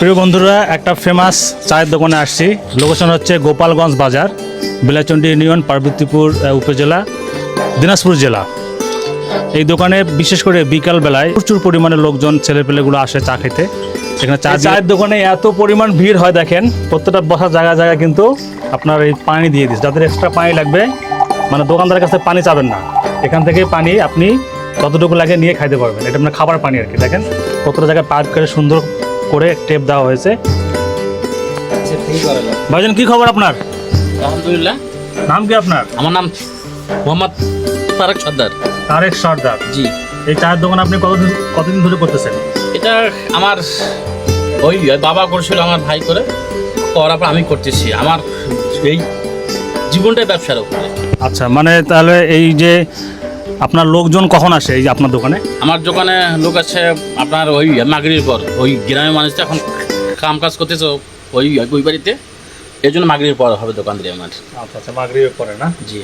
প্রিয় বন্ধুরা একটা ফেমাস চায়ের দোকানে আসছি। লোকেশন হচ্ছে গোপালগঞ্জ বাজার বিলাচন্ডী ইউনিয়ন পার্বতীপুর উপজেলা দিনাজপুর জেলা। এই দোকানে বিশেষ করে বিকাল বেলায় প্রচুর পরিমাণে লোকজন ছেলেপেলেগুলো আসে চা খেতে। এখানে চা চায়ের দোকানে এত পরিমাণ ভিড় হয় দেখেন প্রত্যেকটা বসার জায়গা জায়গায় কিন্তু আপনার এই পানি দিয়ে দিচ্ছে। যাদের এক্সট্রা পানি লাগবে মানে দোকানদারের কাছে পানি চাবেন না। এখান থেকে পানি আপনি যতটুকু লাগে নিয়ে খাইতে পারবেন। এটা আপনার খাবার পানি আর কি দেখেন? প্রত্যেকটা জায়গায় পার্ক করে সুন্দর করে টেপ দেওয়া হয়েছে। ভাইজান কি খবর আপনার? আলহামদুলিল্লাহ। নাম কি আপনার? আমার নাম মোহাম্মদ ফারাক সর্দার। তারেক সর্দার। জি। এই চায়ের দোকান আপনি কতদিন কতদিন ধরে করতেছেন? এটা আমার ওই বাবা করছিল আমার ভাই করে। করার পর আমি করতেছি। আমার এই জীবনটাই ব্যবসার উপরে। আচ্ছা মানে তাহলে এই যে আপনার লোকজন কখন আসে এই যে আপনার দোকানে? আমার দোকানে লোক আছে আপনার ওই মাগরির পর। ওই গ্রামের মানুষ তো এখন কাম কাজ করতেছে ওই ওই বাড়িতে। এই জন্য মাগরির পর হবে দোকান দিয়ে আমার। আচ্ছা আচ্ছা মাগরির পরে না? জি।